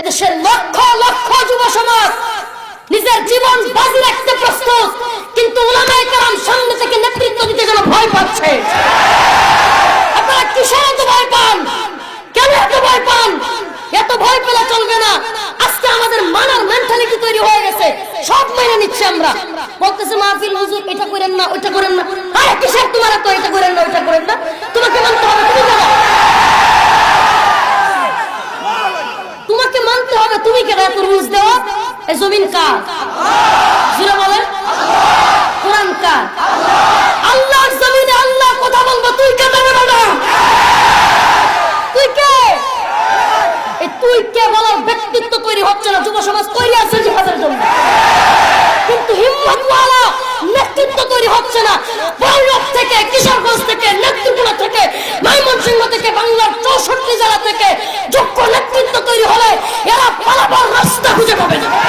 এদেশের লক্ষ লক্ষ যুব সমাজ নিজের জীবন বাজি রাখতে প্রস্তুত, কিন্তু উলামায়ে কেরাম সামনে থেকে নেতৃত্ব দিতে যেন ভয় পাচ্ছে। আপনারা কিসের এত ভয় পান? কেন এত ভয় পান? এত ভয় পেলে চলবে না। আজকে আমাদের মানার মেন্টালিটি তৈরি হয়ে গেছে। সব মেনে নিচ্ছে আমরা। বলতেছে মাহফিল হুজুর, এটা করেন না, ওইটা করেন না। আরে কিসের তোমার তো এটা করেন না মানতে তুমি কেন এত রুলস দেওয়া এই জমিন কার? জুড়ে বলেন। কোরআন কার? আল্লাহর জমিনে আল্লাহ কথা বলব, তুই কে দেবে না তুই কে? এই তুই কে বলার ব্যক্তিত্ব তৈরি হচ্ছে না, যুব সমাজ তৈরি আছে জিহাদের জন্য। কিন্তু হিম্মতওয়ালা নেতৃত্ব তৈরি হচ্ছে না বৈরব থেকে, কিশোরগঞ্জ থেকে নেতৃত্ব থেকে ময়মনসিংহ থেকে বাংলার চৌষট্টি জেলা থেকে যোগ্য নেতৃত্ব তৈরি হলে এরা পালাবার রাস্তা খুঁজে পাবে না।